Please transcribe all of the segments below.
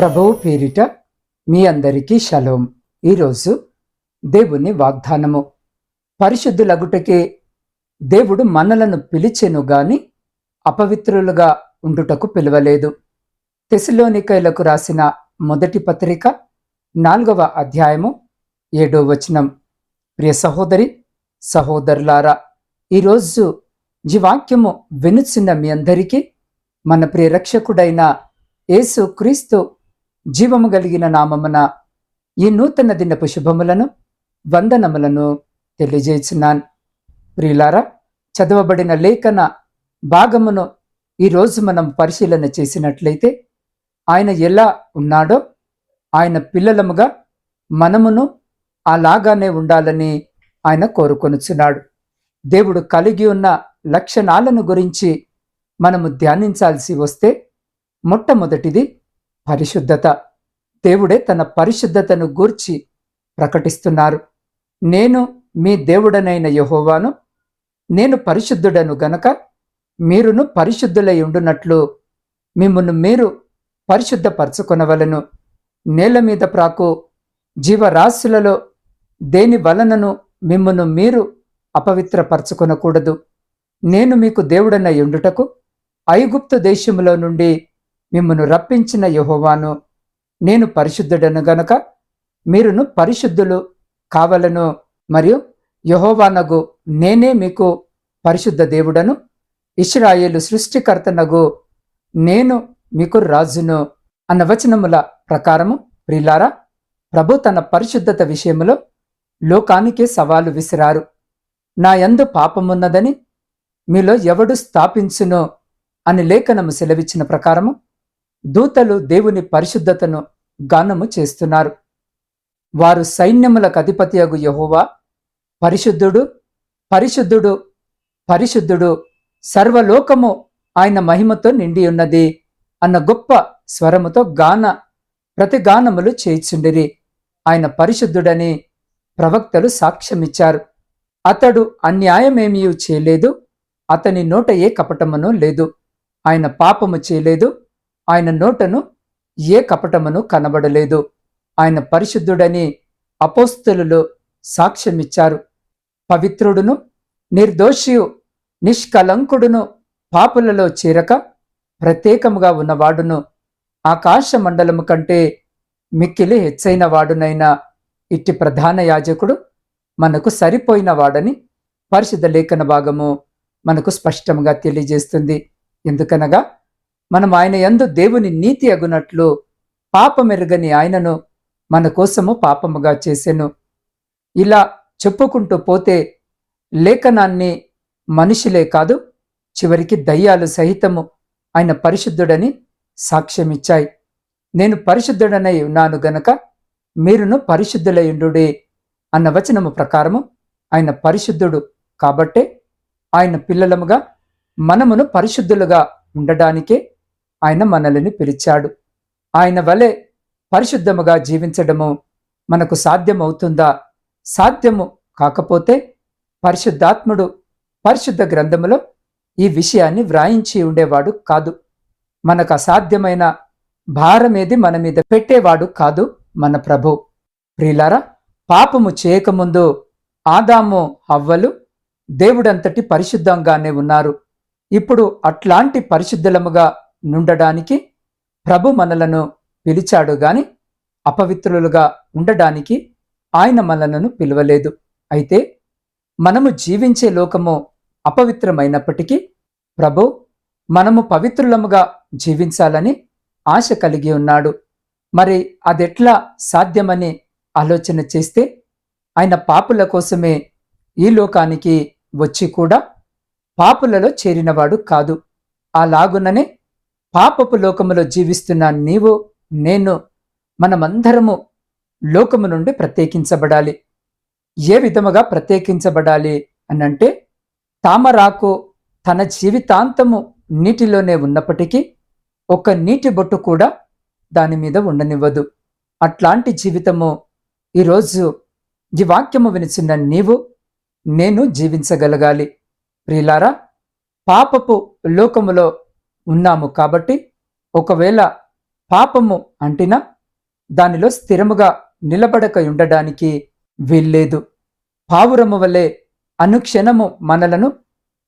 ప్రభువు పేరిట మీ అందరికీ షలోం. ఈరోజు దేవుని వాగ్దానము. పరిశుద్ధులగుటకే దేవుడు మనలను పిలిచెను గాని అపవిత్రులుగా ఉండుటకు పిలవలేదు. తెసిలోనికైలకు రాసిన మొదటి పత్రిక నాలుగవ అధ్యాయము ఏడో వచనం. ప్రియ సహోదరి సహోదరులారా ఈరోజు జీవాక్యము వినుచున్న మీ అందరికీ మన ప్రియ రక్షకుడైన యేసు క్రీస్తు జీవము కలిగిన నామమున ఈ నూతన దినపు శుభములను వందనములను తెలియజేస్తున్నాను ప్రియులారా చదవబడిన లేఖన భాగమును ఈరోజు మనం పరిశీలన చేసినట్లయితే ఆయన ఎలా ఉన్నాడో ఆయన పిల్లలముగా మనమును అలాగానే ఉండాలని ఆయన కోరుకొనుచున్నాడు. దేవుడు కలిగి ఉన్న లక్షణాలను గురించి మనము ధ్యానించాల్సి వస్తే మొట్టమొదటిది పరిశుద్ధత. దేవుడే తన పరిశుద్ధతను గూర్చి ప్రకటిస్తున్నారు. నేను మీ దేవుడనైన యహోవాను నేను పరిశుద్ధుడను గనక మీరును పరిశుద్ధులై ఉండునట్లు మిమ్మును మీరు పరిశుద్ధపరచుకొనవలను. నేల మీద ప్రాకు జీవరాశులలో దేని వలనను మిమ్మును మీరు అపవిత్రపరచుకొనకూడదు? నేను మీకు దేవుడనై ఉండుటకు ఐగుప్తు దేశములో నుండి మిమ్మను రప్పించిన యహోవాను నేను పరిశుద్ధుడను గనుక మీరును పరిశుద్ధులు కావలను. మరియు యహోవానగు నేనే మీకు పరిశుద్ధ దేవుడను. ఇస్రాయేలు సృష్టికర్తనగు నేను మీకు రాజును అన్న వచనముల ప్రకారము ప్రిలారా ప్రభు తన పరిశుద్ధత విషయములో లోకానికే సవాలు విసిరారు. నా యందు పాపమున్నదని మీలో ఎవడు స్థాపించునో అని లేఖనము సెలవిచ్చిన ప్రకారము దూతలు దేవుని పరిశుద్ధతను గానము చేస్తున్నారు. వారు సైన్యములకు అధిపతియగు యహోవా పరిశుద్ధుడు పరిశుద్ధుడు పరిశుద్ధుడు సర్వలోకము ఆయన మహిమతో నిండి ఉన్నది అన్న గొప్ప స్వరముతో గాన ప్రతి గానములు చేయిచుండిరి. ఆయన పరిశుద్ధుడని ప్రవక్తలు సాక్ష్యమిచ్చారు. అతడు అన్యాయమేమీ చేయలేదు అతని నోట ఏ కపటమును లేదు. ఆయన పాపము చేయలేదు ఆయన నోటను ఏ కపటమును కనబడలేదు. ఆయన పరిశుద్ధుడని అపోస్తులు సాక్ష్యమిచ్చారు. పవిత్రుడును నిర్దోషియు నిష్కలంకుడును పాపులలో చేరక ప్రత్యేకముగా ఉన్నవాడును. ఆకాశ మండలము కంటే మిక్కిలి హెచ్చైన వాడునైన ఇట్టి ప్రధాన యాజకుడు మనకు సరిపోయిన వాడని పరిశుద్ధ లేఖన భాగము మనకు స్పష్టంగా తెలియజేస్తుంది. ఎందుకనగా మనం ఆయన యందు దేవుని నీతి అగునట్లు పాపమెరుగని ఆయనను మన కోసము పాపముగా చేసెను. ఇలా చెప్పుకుంటూ పోతే లేఖనాన్ని మనుషులే కాదు చివరికి దయ్యాలు సహితము ఆయన పరిశుద్ధుడని సాక్ష్యమిచ్చాయి. నేను పరిశుద్ధుడనై ఉన్నాను గనక మీరును పరిశుద్ధులయుండుడే అన్న వచనము ప్రకారము ఆయన పరిశుద్ధుడు కాబట్టే ఆయన పిల్లలముగా మనమును పరిశుద్ధులుగా ఉండడానికే ఆయన మనల్ని పిలిచాడు. ఆయన వలె పరిశుద్ధముగా జీవించడము మనకు సాధ్యమవుతుందా? సాధ్యము కాకపోతే పరిశుద్ధాత్ముడు పరిశుద్ధ గ్రంథములో ఈ విషయాన్ని వ్రాయించి ఉండేవాడు కాదు. మనకు అసాధ్యమైన భారమేది మన మీద పెట్టేవాడు కాదు మన ప్రభు. ప్రియులారా పాపము చేయకముందు ఆదాము అవ్వలు దేవుడంతటి పరిశుద్ధంగానే ఉన్నారు. ఇప్పుడు అట్లాంటి పరిశుద్ధులముగా నుండడానికి ప్రభు మనలను పిలిచాడు గాని అపవిత్రులుగా ఉండడానికి ఆయన మనలను పిలవలేదు. అయితే మనము జీవించే లోకము అపవిత్రమైనప్పటికీ ప్రభు మనము పవిత్రులముగా జీవించాలని ఆశ కలిగి ఉన్నాడు. మరి అదెట్లా సాధ్యమని ఆలోచన చేస్తే ఆయన పాపుల కోసమే ఈ లోకానికి వచ్చి కూడా పాపులలో చేరినవాడు కాదు. అలాగుననే పాపపు లోకములో జీవిస్తున్న నీవు నేను మనమందరము లోకము నుండి ప్రత్యేకించబడాలి. ఏ విధముగా ప్రత్యేకించబడాలి అనంటే తామరాకు తన జీవితాంతము నీటిలోనే ఉన్నప్పటికీ ఒక నీటి బొట్టు కూడా దాని మీద ఉండనివ్వదు. అట్లాంటి జీవితము ఈరోజు ఈ వాక్యము వినిచిన నీవు నేను జీవించగలగాలి. ప్రియులారా పాపపు లోకములో ఉన్నాము కాబట్టి ఒకవేళ పాపము అంటినా దానిలో స్థిరముగా నిలబడక ఉండడానికి వీల్లేదు. పావురము వలె అనుక్షణము మనలను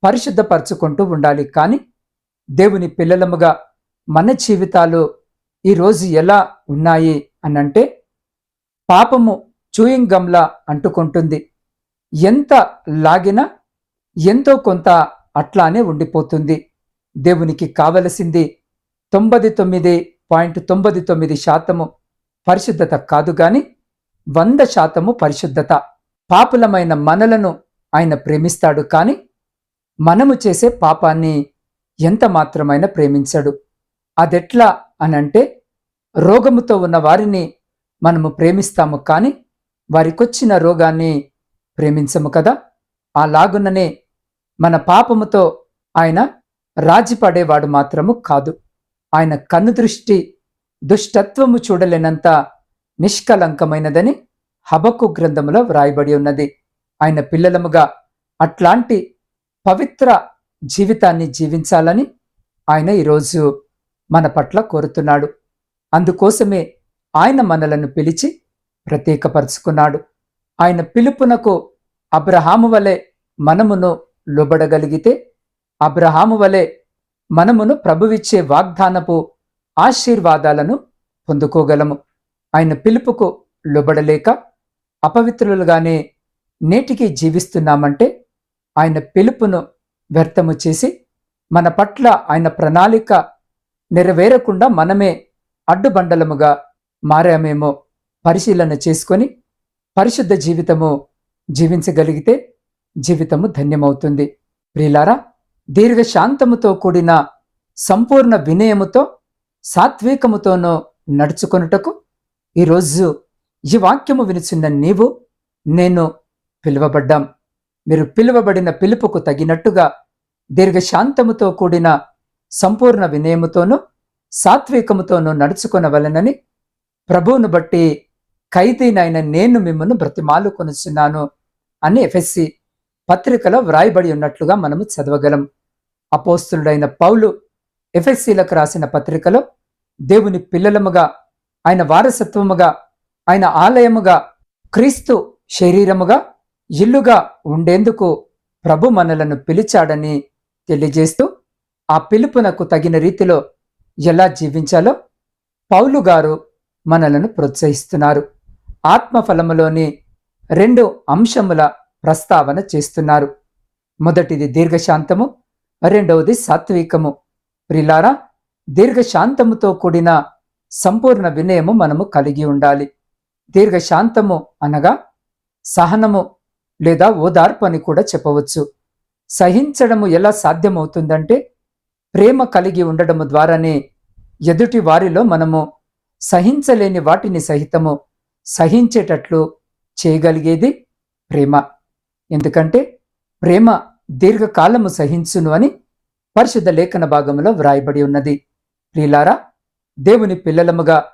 పరిశుద్ధపరచుకుంటూ ఉండాలి. కానీ దేవుని పిల్లలముగా మన జీవితాలు ఈరోజు ఎలా ఉన్నాయి అనంటే పాపము చూయింగ్ గమ్లా అంటుకుంటుంది. ఎంత లాగినా ఎంతో కొంత అట్లానే ఉండిపోతుంది. దేవునికి కావలసింది తొంభై తొమ్మిది పాయింట్ తొంభై తొమ్మిది శాతము పరిశుద్ధత కాదు గాని వంద శాతము పరిశుద్ధత. పాపులమైన మనలను ఆయన ప్రేమిస్తాడు కాని మనము చేసే పాపాన్ని ఎంత మాత్రమైన ప్రేమించడు. అదెట్లా అనంటే రోగముతో ఉన్న వారిని మనము ప్రేమిస్తాము కానీ వారికొచ్చిన రోగాన్ని ప్రేమించము కదా. అలాగుననే మన పాపముతో ఆయన రాజీపడేవాడు మాత్రము కాదు. ఆయన కన్ను దృష్టి దుష్టత్వము చూడలేనంత నిష్కలంకమైనదని హబకు గ్రంథములో వ్రాయబడి ఉన్నది. ఆయన పిల్లలముగా అట్లాంటి పవిత్ర జీవితాన్ని జీవించాలని ఆయన ఈరోజు మన పట్ల కోరుతున్నాడు. అందుకోసమే ఆయన మనలను పిలిచి ప్రత్యేకపరుచుకున్నాడు. ఆయన పిలుపునకు అబ్రహాము వలె మనమును లోబడగలిగితే అబ్రహాము వలె మనమును ప్రభువిచ్చే వాగ్దానపు ఆశీర్వాదాలను పొందుకోగలము. ఆయన పిలుపుకు లోబడలేక అపవిత్రులుగానే నేటికి జీవిస్తున్నామంటే ఆయన పిలుపును వ్యర్థము చేసి మన పట్ల ఆయన ప్రణాళిక నెరవేరకుండా మనమే అడ్డుబండలముగా మారామేమో పరిశీలన చేసుకొని పరిశుద్ధ జీవితము జీవించగలిగితే జీవితము ధన్యమవుతుంది. ప్రియులారా దీర్ఘశాంతముతో కూడిన సంపూర్ణ వినయముతో సాత్వికముతోనూ నడుచుకొనుటకు ఈరోజు ఈ వాక్యము వినుచున్న నీవు నేను పిలువబడ్డాం. మీరు పిలువబడిన పిలుపుకు తగినట్టుగా దీర్ఘశాంతముతో కూడిన సంపూర్ణ వినయముతోనూ సాత్వికముతోనూ నడుచుకొనవలనని ప్రభువును బట్టి ఖైదీనైన నేను మిమ్మల్ని బ్రతిమాలు కొనుచున్నాను అని ఎఫ్ఎస్సి పత్రికలో వ్రాయబడి ఉన్నట్లుగా మనము చదవగలం. అపోస్తులుడైన పౌలు ఎఫ్ఎస్సీలకు రాసిన పత్రికలో దేవుని పిల్లలముగా ఆయన వారసత్వముగా ఆయన ఆలయముగా క్రీస్తు శరీరముగా ఇల్లుగా ఉండేందుకు ప్రభు మనలను పిలిచాడని తెలియజేస్తూ ఆ పిలుపునకు తగిన రీతిలో ఎలా జీవించాలో పౌలు గారు మనలను ప్రోత్సహిస్తున్నారు. ఆత్మఫలములోని రెండు అంశముల ప్రస్తావన చేస్తున్నారు. మొదటిది దీర్ఘశాంతము రెండవది సాత్వికము. ప్రిలారా దీర్ఘశాంతముతో కూడిన సంపూర్ణ వినయము మనము కలిగి ఉండాలి. దీర్ఘశాంతము అనగా సహనము లేదా ఓదార్పు అని కూడా చెప్పవచ్చు. సహించడము ఎలా సాధ్యమవుతుందంటే ప్రేమ కలిగి ఉండడము ద్వారానే ఎదుటి వారిలో మనము సహించలేని వాటిని సహితము సహించేటట్లు చేయగలిగేది ప్రేమ. ఎందుకంటే ప్రేమ దీర్ఘకాలము సహించును అని పరిశుద్ధ లేఖన భాగంలో వ్రాయబడి ఉన్నది. ప్రియులారా దేవుని పిల్లలముగా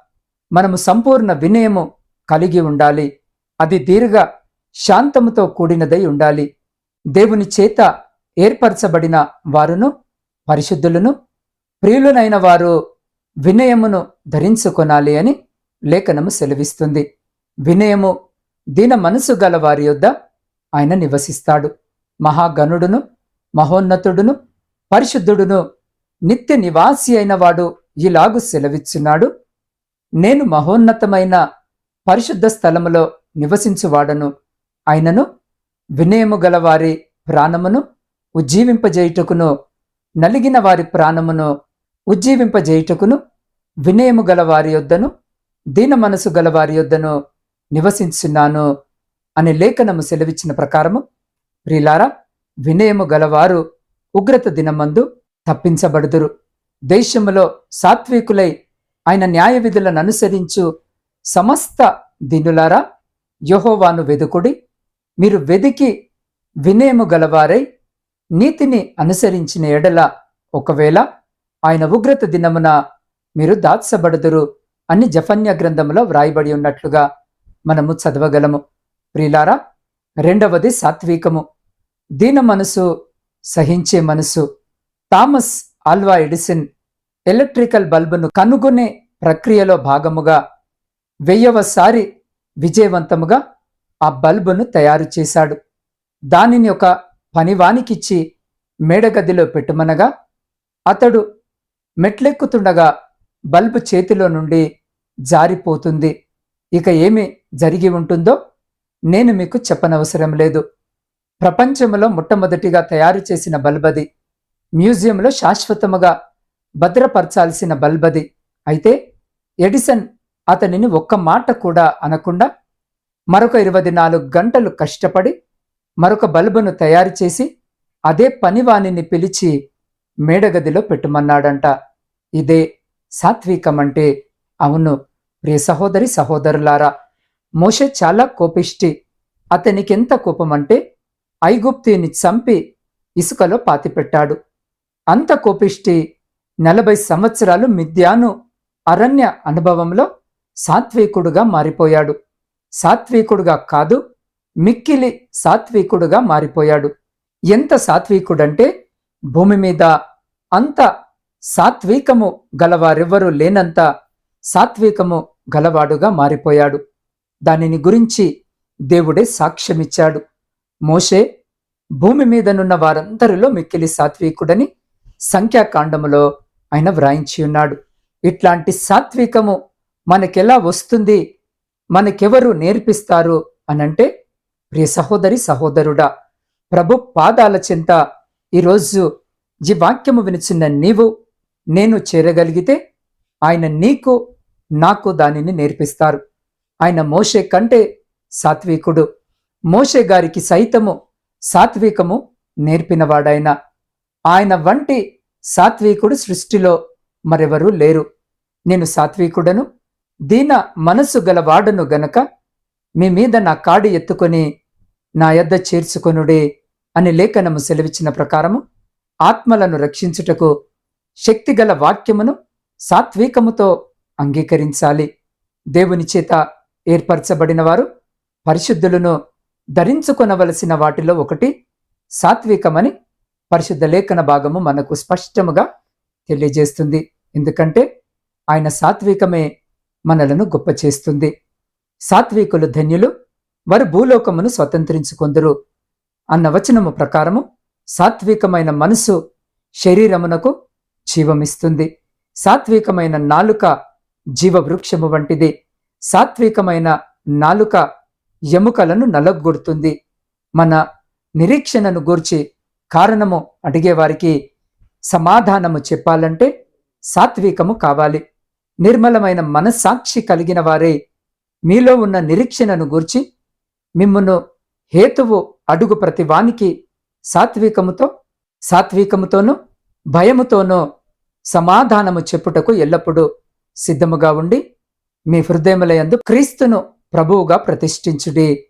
మనము సంపూర్ణ వినయము కలిగి ఉండాలి. అది దీర్ఘ శాంతముతో కూడినదై ఉండాలి. దేవుని చేత ఏర్పరచబడిన వారును పరిశుద్ధులను ప్రియులనైన వారు వినయమును ధరించుకొనాలి అని లేఖనము సెలవిస్తుంది. వినయము దీన మనసు గల వారి యొద్ద ఆయన నివసిస్తాడు. మహాగణుడును మహోన్నతుడును పరిశుద్ధుడును నిత్య నివాసి అయిన వాడు ఇలాగు సెలవిచ్చున్నాడు. నేను మహోన్నతమైన పరిశుద్ధ స్థలములో నివసించువాడను. ఆయనను వినయము గలవారి ప్రాణమును ఉజ్జీవింపజేయుటకును నలిగిన వారి ప్రాణమును ఉజ్జీవింపజేయుటకును వినయము గల వారి యొద్దను దీన మనసు గల వారి యొద్దను నివసించున్నాను. అనే లేఖనము సెలవిచ్చిన ప్రకారము ప్రిలారా వినయము గలవారు ఉగ్రత దినమందు తప్పించబడుదురు. దేశములో సాత్వికులై ఆయన న్యాయ విధులను అనుసరించు సమస్త దినులారా యహోవాను వెదుకుడి మీరు వెదికి వినయము గలవారై నీతిని అనుసరించిన ఎడల ఒకవేళ ఆయన ఉగ్రత దినమున మీరు దాచబడుదురు అని జఫన్య గ్రంథములో వ్రాయబడి ఉన్నట్లుగా మనము చదవగలము. ప్రిలారా రెండవది సాత్వికము. దీన మనసు సహించే మనసు. థామస్ ఆల్వా ఎడిసిన్ ఎలక్ట్రికల్ బల్బును కనుగొనే ప్రక్రియలో భాగముగా వెయ్యవసారి విజయవంతముగా ఆ బల్బును తయారు చేశాడు. దానిని ఒక పనివానికిచ్చి మేడగదిలో పెట్టుమనగా అతడు మెట్లెక్కుతుండగా బల్బు చేతిలో నుండి జారిపోతుంది. ఇక ఏమి జరిగి ఉంటుందో నేను మీకు చెప్పనవసరం లేదు. ప్రపంచంలో మొట్టమొదటిగా తయారు చేసిన బల్బది మ్యూజియంలో శాశ్వతముగా భద్రపరచాల్సిన బల్బది. అయితే ఎడిసన్ అతనిని ఒక్క మాట కూడా అనకుండా మరొక ఇరవై నాలుగు గంటలు కష్టపడి మరొక బల్బును తయారు చేసి అదే పనివాణిని పిలిచి మేడగదిలో పెట్టుమన్నాడంట. ఇదే సాత్వికం అంటే అవును ప్రియ సహోదరి సహోదరులారా మోషే చాలా కోపిష్టి. అతనికెంత కోపమంటే ఐగుప్తిని చంపి ఇసుకలో పాతిపెట్టాడు. అంత కోపిష్టి నలభై సంవత్సరాలు మిథ్యాను అరణ్య అనుభవంలో సాత్వికుడుగా మారిపోయాడు. సాత్వికుడుగా కాదు మిక్కిలి సాత్వికుడుగా మారిపోయాడు. ఎంత సాత్వికుడంటే భూమి మీద అంత సాత్వికము గలవారెవ్వరూ లేనంత సాత్వికము గలవాడుగా మారిపోయాడు. దానిని గురించి దేవుడే సాక్ష్యమిచ్చాడు. మోషే భూమి మీదనున్న వారందరిలో మిక్కిలి సాత్వికుడని సంఖ్యాకాండములో ఆయన వ్రాయించి ఉన్నాడు. ఇట్లాంటి సాత్వికము మనకెలా వస్తుంది? మనకెవరు నేర్పిస్తారు? అనంటే ప్రియ సహోదరి సహోదరుడా ప్రభు పాదాల చింత ఈరోజు ఈ వాక్యము వినిచిన నీవు నేను చేరగలిగితే ఆయన నీకు నాకు దానిని నేర్పిస్తారు. ఆయన మోషే కంటే సాత్వికుడు. మోషే గారికి సైతము సాత్వికము నేర్పినవాడాయన ఆయన వంటి సాత్వికుడు సృష్టిలో మరెవరూ లేరు. నేను సాత్వికుడను దీన మనసు గలవాడను గనక మీ మీద నా కాడి ఎత్తుకొని నా యద్ద చేర్చుకొనుడే అని లేఖనము సెలవిచ్చిన ప్రకారము ఆత్మలను రక్షించుటకు శక్తిగల వాక్యమును సాత్వికముతో అంగీకరించాలి. దేవుని చేత ఏర్పరచబడిన వారు పరిశుద్ధులను ధరించుకొనవలసిన వాటిలో ఒకటి సాత్వికమని పరిశుద్ధ లేఖన భాగము మనకు స్పష్టముగా తెలియజేస్తుంది. ఎందుకంటే ఆయన సాత్వికమే మనలను గొప్ప చేస్తుంది. సాత్వికులు ధన్యులు వారు భూలోకమును స్వతంత్రించుకొందరు అన్న వచనము ప్రకారము సాత్వికమైన మనసు శరీరమునకు జీవమిస్తుంది. సాత్వికమైన నాలుక జీవవృక్షము వంటిది. సాత్వికమైన నాలుక ఎముకలను నలగొడుతుంది. మన నిరీక్షణను గూర్చి కారణము అడిగేవారికి సమాధానము చెప్పాలంటే సాత్వికము కావాలి. నిర్మలమైన మనస్సాక్షి కలిగిన వారే మీలో ఉన్న నిరీక్షణను గూర్చి మిమ్మను హేతువు అడుగు ప్రతివానికి సాత్వికముతో సాత్వికముతోనూ భయముతోనూ సమాధానము చెప్పుటకు ఎల్లప్పుడూ సిద్ధముగా ఉండి మీ హృదయములయందు క్రీస్తును ప్రభువుగా ప్రతిష్ఠించుడి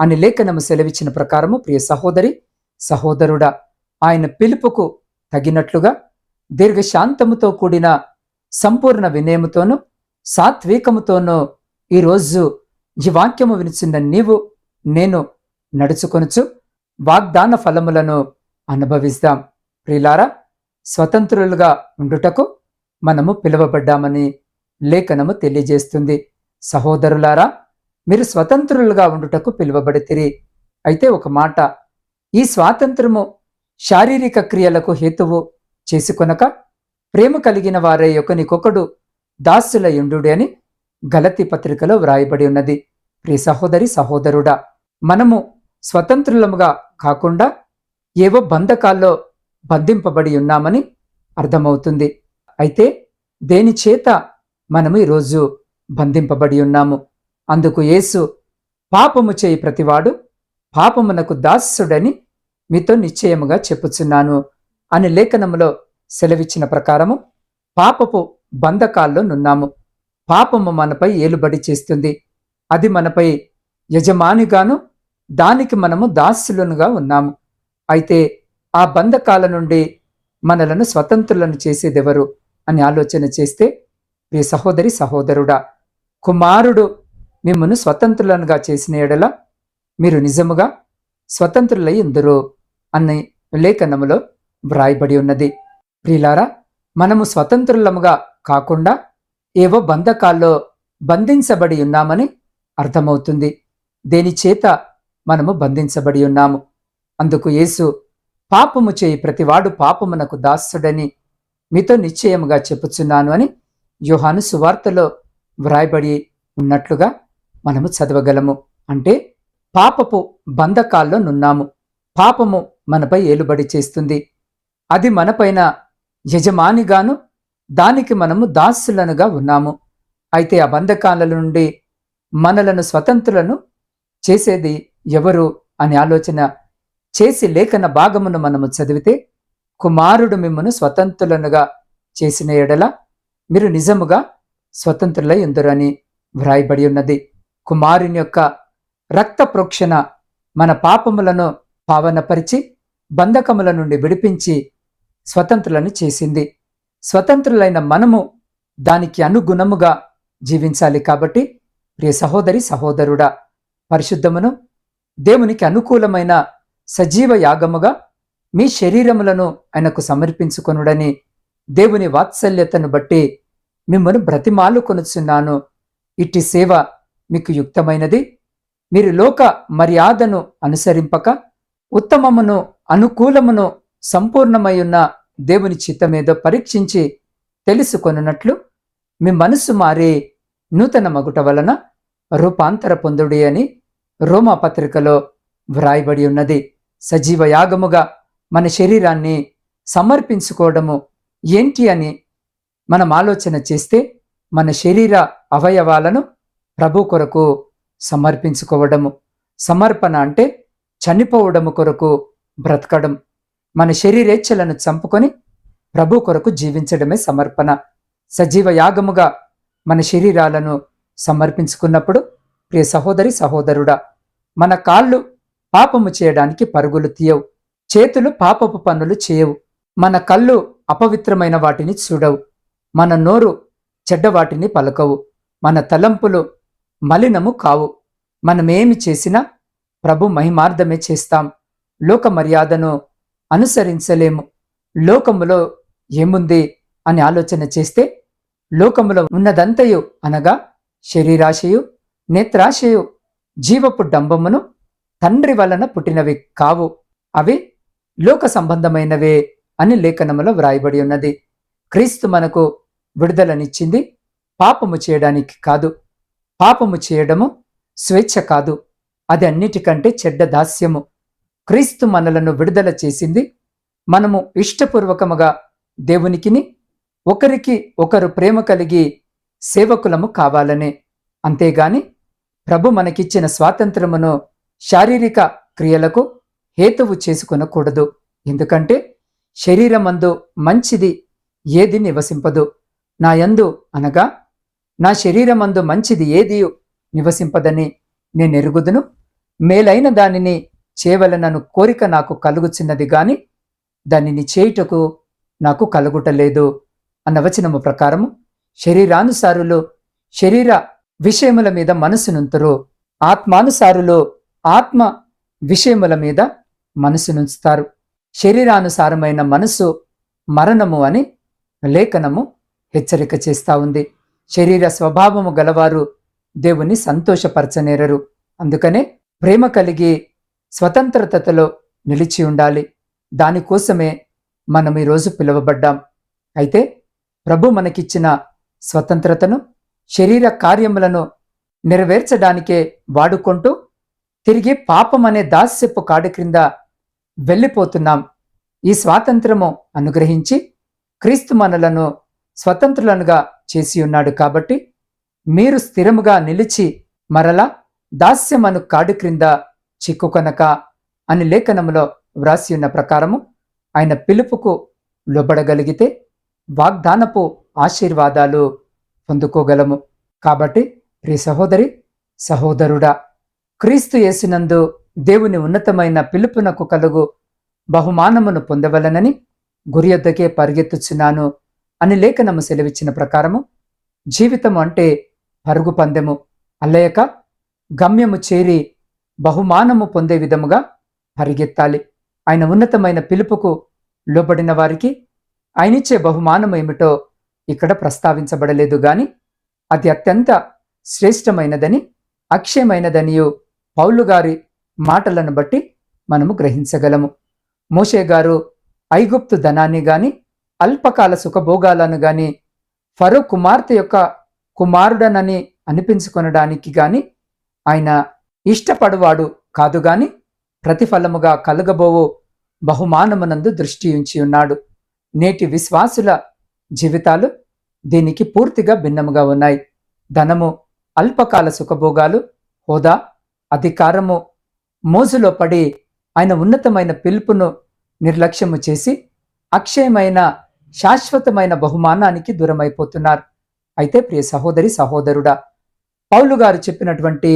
అని లేఖనము సెలవిచ్చిన ప్రకారము ప్రియ సహోదరి సహోదరుడా ఆయన పిలుపుకు తగినట్లుగా దీర్ఘశాంతముతో కూడిన సంపూర్ణ వినయముతోనూ సాత్వికముతోనూ ఈరోజు ఈ వాక్యము వినిచిన నీవు నేను నడుచుకొనుచు వాగ్దాన ఫలములను అనుభవిస్తాం. ప్రియులారా స్వతంత్రులుగా ఉండుటకు మనము పిలువబడ్డామని లేఖనము తెలియజేస్తుంది. సహోదరులారా మీరు స్వతంత్రులుగా ఉండుటకు పిలువబడితిరి. అయితే ఒక మాట ఈ స్వాతంత్రము శారీరక క్రియలకు హేతువు చేసుకొనక ప్రేమ కలిగిన వారే ఒకనికొకడు దాసులయుండు అని గలతి పత్రికలో వ్రాయబడి ఉన్నది. ప్రియ సహోదరి సహోదరుడా మనము స్వతంత్రులముగా కాకుండా ఏవో బంధకాల్లో బంధింపబడి ఉన్నామని అర్థమవుతుంది. అయితే దేని చేత మనము ఈరోజు బంధింపబడి ఉన్నాము. అందుకు యేసు పాపము చేయి ప్రతివాడు పాపమునకు దాసుడని మీతో నిశ్చయముగా చెప్పుచున్నాను అని లేఖనములో సెలవిచ్చిన ప్రకారము పాపపు బంధకాల్లో నున్నాము. పాపము మనపై ఏలుబడి చేస్తుంది. అది మనపై యజమానిగాను దానికి మనము దాసులనుగా ఉన్నాము. అయితే ఆ బంధకాల నుండి మనలను స్వతంత్రులను చేసేదెవరు అని ఆలోచన చేస్తే ప్రియ సహోదరి సహోదరుడా కుమారుడు మిమ్మను స్వతంత్రులనుగా చేసిన ఎడల మీరు నిజముగా స్వతంత్రులై ఎందరో అన్న లేఖనములో వ్రాయబడి ఉన్నది. ప్రియులారా మనము స్వతంత్రులముగా కాకుండా ఏవో బంధకాల్లో బంధించబడి ఉన్నామని అర్థమవుతుంది. దేని చేత మనము బంధించబడి ఉన్నాము? అందుకు యేసు పాపము చేయి ప్రతివాడు పాపమునకు దాసుడని మీతో నిశ్చయముగా చెప్పుచున్నాను అని యోహాను సువార్తలో వ్రాయబడి ఉన్నట్లుగా మనము చదవగలము. అంటే పాపపు బంధకాల్లో నున్నాము. పాపము మనపై ఏలుబడి చేస్తుంది. అది మనపైన యజమానిగాను దానికి మనము దాసులనుగా ఉన్నాము. అయితే ఆ బంధకాల నుండి మనలను స్వతంత్రులను చేసేది ఎవరు అనే ఆలోచన చేసి లేఖన భాగమును మనము చదివితే కుమారుడు మిమ్మను స్వతంత్రులనుగా చేసిన ఎడల మీరు నిజముగా స్వతంత్రులై ఉందరని వ్రాయబడి ఉన్నది. కుమారుని యొక్క రక్త ప్రోక్షణ మన పాపములను పావనపరిచి బంధకముల నుండి విడిపించి స్వతంత్రులను చేసింది. స్వతంత్రులైన మనము దానికి అనుగుణముగా జీవించాలి కాబట్టి ప్రియ సహోదరి సహోదరుడా పరిశుద్ధమును దేవునికి అనుకూలమైన సజీవ యాగముగా మీ శరీరములను ఆయనకు సమర్పించుకొనుడని దేవుని వాత్సల్యతను బట్టి మిమ్మను బ్రతిమాలు కొనుచున్నాను. ఇట్టి సేవ మీకు యుక్తమైనది. మీరు లోక మర్యాదను అనుసరింపక ఉత్తమమును అనుకూలమును సంపూర్ణమయున్న దేవుని చిత్తమేదో పరీక్షించి తెలుసుకొనున్నట్లు మీ మనసు మారి నూతన మగుట వలన రూపాంతర పొందుడి అని రోమా పత్రికలో వ్రాయబడి ఉన్నది. సజీవ యాగముగా మన శరీరాన్ని సమర్పించుకోవడము ఏంటి అని మనం ఆలోచన చేస్తే మన శరీర అవయవాలను ప్రభు కొరకు సమర్పించుకోవడము. సమర్పణ అంటే చనిపోవడము కొరకు బ్రతకడం. మన శరీరేచ్ఛలను చంపుకొని ప్రభు కొరకు జీవించడమే సమర్పణ. సజీవ యాగముగా మన శరీరాలను సమర్పించుకున్నప్పుడు ప్రియ సహోదరి సహోదరుడా మన కాళ్ళు పాపము చేయడానికి పరుగులు తీయవు. చేతులు పాపపు పనులు చేయవు. మన కళ్ళు అపవిత్రమైన వాటిని చూడవు. మన నోరు చెడ్డవాటిని పలకవు మన తలంపులు మలినము కావు. మనమేమి చేసినా ప్రభు మహిమార్థమే చేస్తాం. లోక మర్యాదను అనుసరించలేము. లోకములో ఏముంది అని ఆలోచన చేస్తే లోకములో ఉన్నదంతయు అనగా శరీరాశయు నేత్రాశయు జీవపు డంబమును తండ్రి వలన పుట్టినవి కావు. అవి లోక సంబంధమైనవే అని లేఖనములో వ్రాయబడి ఉన్నది. క్రీస్తు మనకు విడుదలనిచ్చింది. పాపము చేయడానికి కాదు. పాపము చేయడము స్వేచ్ఛ కాదు. అది అన్నిటికంటే చెడ్డ దాస్యము. క్రీస్తు మనలను విడుదల చేసింది. మనము ఇష్టపూర్వకముగా దేవునికిని ఒకరికి ఒకరు ప్రేమ కలిగి సేవకులము కావాలనే. అంతేగాని ప్రభు మనకిచ్చిన స్వాతంత్రమును శారీరక క్రియలకు హేతువు చేసుకొనకూడదు. ఎందుకంటే శరీరమందు మంచిది ఏది నివసింపదు? నా యందు అనగా నా శరీరమందు మంచిది ఏది నివసింపదని నేనెరుగుదును? మేలైన దానిని చేయవలనను కోరిక నాకు కలుగుచున్నది గాని దానిని చేయుటకు నాకు కలుగుటలేదు అన్న వచనము ప్రకారము శరీరానుసారులు శరీర విషయముల మీద మనసునుంతురు. ఆత్మానుసారులు ఆత్మ విషయముల మీద మనసునుంచుతారు. శరీరానుసారమైన మనసు మరణము అని లేఖనము హెచ్చరిక చేస్తా ఉంది. శరీర స్వభావము గలవారు దేవుని సంతోషపరచనేరరు. అందుకనే ప్రేమ కలిగి స్వతంత్రతలో నిలిచి ఉండాలి. దానికోసమే మనం ఈరోజు పిలువబడ్డాం. అయితే ప్రభు మనకిచ్చిన స్వతంత్రతను శరీర కార్యములను నెరవేర్చడానికే వాడుకుంటూ తిరిగి పాపం అనే దాస్యపు కాడి క్రింద వెళ్ళిపోతున్నాం. ఈ స్వాతంత్రము అనుగ్రహించి క్రీస్తు మనలను స్వతంత్రులనుగా చేసి ఉన్నాడు కాబట్టి మీరు స్థిరముగా నిలిచి మరలా దాస్యమను కాడి క్రింద చిక్కుకొనక అని లేఖనములో వ్రాసి ఉన్న ప్రకారము ఆయన పిలుపుకు లోబడగలిగితే వాగ్దానపు ఆశీర్వాదాలు పొందుకోగలము. కాబట్టి ప్రియ సహోదరి సహోదరుడా క్రీస్తు యేసునందు దేవుని ఉన్నతమైన పిలుపునకు కలుగు బహుమానమును పొందవలనని గురియొద్దకే పరిగెత్తుచున్నాను అని లేఖనము సెలవిచ్చిన ప్రకారము జీవితం అంటే పరుగు పందెము. అల్లయక గమ్యము చేరి బహుమానము పొందే విధముగా పరిగెత్తాలి. ఆయన ఉన్నతమైన పిలుపుకు లోబడిన వారికి ఆయనిచ్చే బహుమానం ఏమిటో ఇక్కడ ప్రస్తావించబడలేదు గాని అది అత్యంత శ్రేష్టమైనదని అక్షయమైనదనియు పౌలు గారి మాటలను బట్టి మనము గ్రహించగలము. మోషే గారు ఐగుప్తు ధనాన్ని గాని అల్పకాల సుఖభోగాలను గాని ఫరో కుమార్తె యొక్క కుమారుడనని అనిపించుకొనడానికి గాని ఆయన ఇష్టపడువాడు కాదు గాని ప్రతిఫలముగా కలగబోవు బహుమానమునందు దృష్టి ఉంచి ఉన్నాడు. నేటి విశ్వాసుల జీవితాలు దీనికి పూర్తిగా భిన్నముగా ఉన్నాయి. ధనము అల్పకాల సుఖభోగాలు హోదా అధికారము మోజులో పడి ఆయన ఉన్నతమైన పిలుపును నిర్లక్ష్యము చేసి అక్షయమైన శాశ్వతమైన బహుమానానికి దూరమైపోతున్నారు. అయితే ప్రియ సహోదరి సహోదరుడా పౌలు గారు చెప్పినటువంటి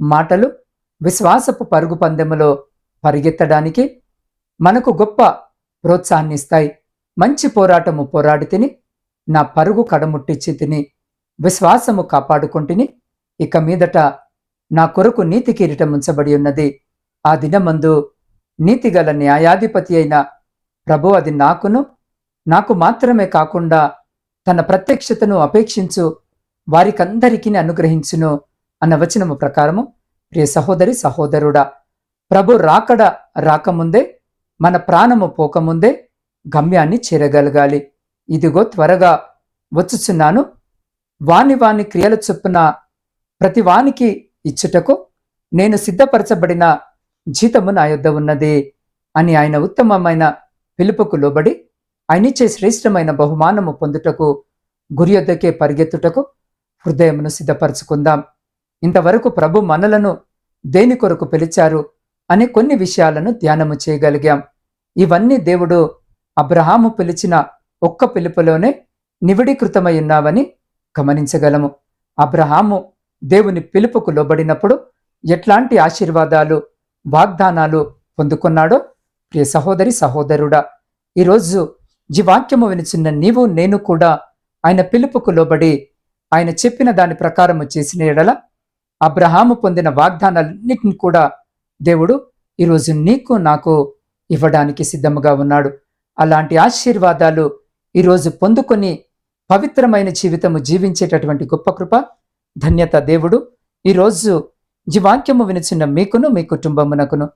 మాటలు విశ్వాసపు పరుగు పందెములో పరిగెత్తడానికి మనకు గొప్ప ప్రోత్సాహాన్ని ఇస్తాయి. మంచి పోరాటము పోరాడి తిని నా పరుగు కడముట్టించి తిని విశ్వాసము కాపాడుకుంటుని ఇక మీదట నా కొరకు నీతి కిరీటం ఉంచబడి ఉన్నది. ఆ దినమందు నీతిగల న్యాయాధిపతి అయిన ప్రభు అది నాకును. నాకు మాత్రమే కాకుండా తన ప్రత్యక్షతను అపేక్షించు వారికందరికీ అనుగ్రహించును అన్న వచనము ప్రకారము ప్రియ సహోదరి సహోదరుడా ప్రభు రాకడ రాకముందే మన ప్రాణము పోకముందే గమ్యాన్ని చేరగలగాలి. ఇదిగో త్వరగా వచ్చుచున్నాను. వాని వాని క్రియల చొప్పున ప్రతి వానికి ఇచ్చుటకు నేను సిద్ధపరచబడిన జీతము నా యొద్ద ఉన్నది అని ఆయన ఉత్తమమైన పిలుపుకు లోబడి ఆయనిచ్చే శ్రేష్టమైన బహుమానము పొందుటకు గురి యొద్దకే పరిగెత్తుటకు హృదయమును సిద్ధపరచుకుందాం. ఇంతవరకు ప్రభు మనలను దేని కొరకు పిలిచారు అనే కొన్ని విషయాలను ధ్యానము చేయగలిగాం. ఇవన్నీ దేవుడు అబ్రహాము పిలిచిన ఒక్క పిలుపులోనే నివిడీకృతమై ఉన్నావని గమనించగలము. అబ్రహాము దేవుని పిలుపుకు లోబడినప్పుడు ఎట్లాంటి ఆశీర్వాదాలు వాగ్దానాలు పొందుకున్నాడో. ప్రియ సహోదరి సహోదరుడా ఈరోజు జీవాక్యము వినిచిన్న నీవు నేను కూడా ఆయన పిలుపుకు లోబడి ఆయన చెప్పిన దాని ప్రకారము చేసిన ఎడల అబ్రహాము పొందిన వాగ్దానాలన్నిటిని కూడా దేవుడు ఈరోజు నీకు నాకు ఇవ్వడానికి సిద్ధముగా ఉన్నాడు. అలాంటి ఆశీర్వాదాలు ఈరోజు పొందుకొని పవిత్రమైన జీవితము జీవించేటటువంటి గొప్ప కృప ధన్యత దేవుడు. ఈరోజు జీవాక్యము వినిచిన మీకును మీ కుటుంబమునకును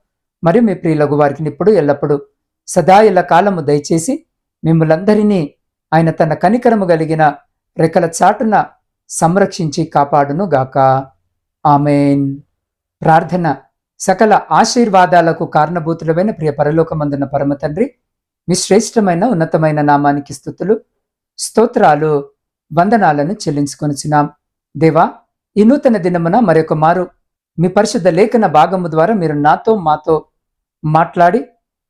మరియు మీ ప్రియులకు వారికి ఇప్పుడు ఎల్లప్పుడూ సదా ఇలా కాలము దయచేసి మిమ్మలందరినీ ఆయన తన కనికరము కలిగిన రెక్కల చాటున సంరక్షించి కాపాడును గాక. ఆమెన్. ప్రార్థన సకల ఆశీర్వాదాలకు కారణభూతులమైన ప్రియ పరలోకమందున్న పరమతండ్రి మీ శ్రేష్టమైన ఉన్నతమైన నామానికి స్థుతులు స్తోత్రాలు వందనాలను చెల్లించుకొనిచున్నాం. దేవా ఈ నూతన దినమున మరొక మారు మీ పరిశుద్ధ లేఖన భాగము ద్వారా మీరు నాతో మాతో మాట్లాడి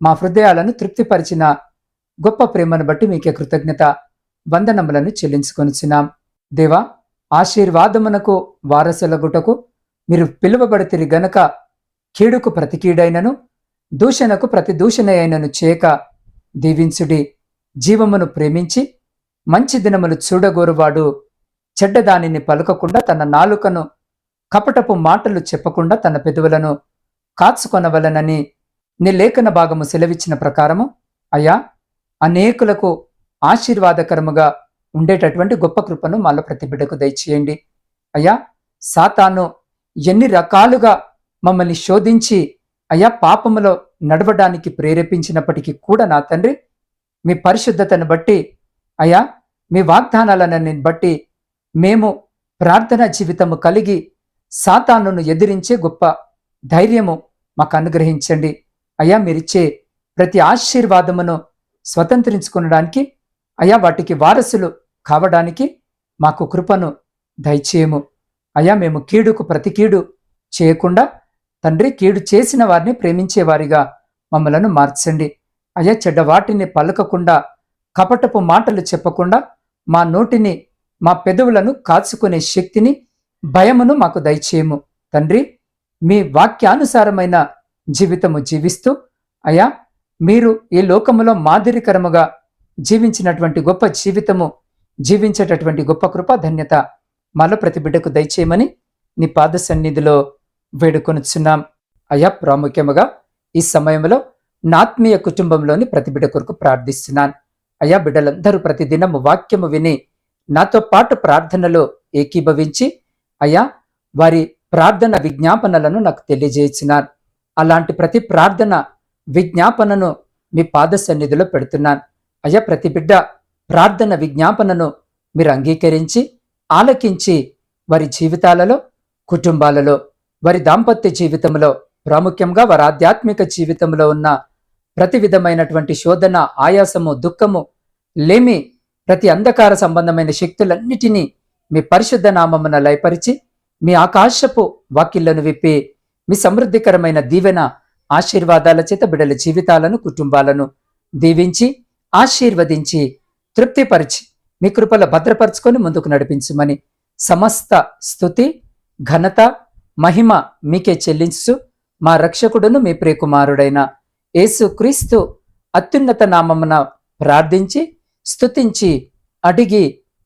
మా హృదయాలను తృప్తిపరిచిన గొప్ప ప్రేమను బట్టి మీకే కృతజ్ఞత వందనములను చెల్లించుకొనిచున్నాం. దేవా ఆశీర్వాదమునకు వారసులగుటకు మీరు పిలువబడితిరి గనక కీడుకు ప్రతి కీడైనను దూషణకు ప్రతి దూషణ అయినను చేయక దీవించుడి. జీవమును ప్రేమించి మంచి దినములు చూడగోరువాడు చెడ్డదానిని పలుకకుండా తన నాలుకను కపటపు మాటలు చెప్పకుండా తన పెదవులను కాచుకొనవలనని నీ లేఖన భాగము సెలవిచ్చిన ప్రకారము అయ్యా అనేకులకు ఆశీర్వాదకరముగా ఉండేటటువంటి గొప్ప కృపను మాలో ప్రతి బిడ్డకు దయచేయండి. అయ్యా సాతాను ఎన్ని రకాలుగా మమ్మల్ని శోధించి అయ్యా పాపములో నడవడానికి ప్రేరేపించినప్పటికీ కూడా నా తండ్రి మీ పరిశుద్ధతను బట్టి అయ్యా మీ వాగ్దానాలను బట్టి మేము ప్రార్థనా జీవితము కలిగి సాతానును ఎదిరించే గొప్ప ధైర్యము మాకు అనుగ్రహించండి. అయ్యా మీరిచ్చే ప్రతి ఆశీర్వాదమును స్వతంత్రించుకునడానికి అయ్యా వాటికి వారసులు కావడానికి మాకు కృపను దయచేయము. అయ్యా మేము కీడుకు ప్రతి కీడు చేయకుండా తండ్రి కీడు చేసిన వారిని ప్రేమించేవారిగా మమ్మలను మార్చండి. అయ్యా చెడ్డ వాటిని పలకకుండా కపటపు మాటలు చెప్పకుండా మా నోటిని మా పెదవులను కాచుకునే శక్తిని భయమును మాకు దయచేయము. తండ్రి మీ వాక్యానుసారమైన జీవితము జీవిస్తూ అయ్యా మీరు ఈ లోకములో మాదిరికరముగా జీవించినటువంటి గొప్ప జీవితము జీవించేటటువంటి గొప్ప కృప ధన్యత మాలో ప్రతి బిడ్డకు దయచేయమని నీ పాద సన్నిధిలో వేడుకొనుచున్నాం. అయ్యా ప్రాముఖ్యముగా ఈ సమయంలో నాత్మీయ కుటుంబంలోని ప్రతి బిడ్డ కొరకు ప్రార్థిస్తున్నాను. అయ్యా బిడ్డలందరూ ప్రతిదినము వాక్యము విని నాతో పాటు ప్రార్థనలో ఏకీభవించి అయ్యా వారి ప్రార్థన విజ్ఞాపనలను నాకు తెలియజేసినారు. అలాంటి ప్రతి ప్రార్థన విజ్ఞాపనను మీ పాద సన్నిధిలో పెడుతున్నాను. అయ్యా ప్రతి బిడ్డ ప్రార్థన విజ్ఞాపనను మీరు అంగీకరించి ఆలకించి వారి జీవితాలలో కుటుంబాలలో వారి దాంపత్య జీవితంలో ప్రాముఖ్యంగా వారి ఆధ్యాత్మిక జీవితంలో ఉన్న ప్రతి విధమైనటువంటి శోధన ఆయాసము దుఃఖము లేమి ప్రతి అంధకార సంబంధమైన శక్తులన్నిటినీ మీ పరిశుద్ధ నామమున లయపరిచి మీ ఆకాశపు వాకిళ్ళను విప్పి మీ సమృద్ధికరమైన దీవెన ఆశీర్వాదాల చేత బిడల జీవితాలను కుటుంబాలను దీవించి ఆశీర్వదించి తృప్తిపరిచి మీ కృపల భద్రపరచుకొని ముందుకు నడిపించమని సమస్త స్థుతి ఘనత మహిమ మీకే చెల్లించు. మా రక్షకుడును మీ ప్రియకుమారుడైన యేసుక్రీస్తు అత్యున్నత నామమున ప్రార్థించి స్తుతించి అడిగి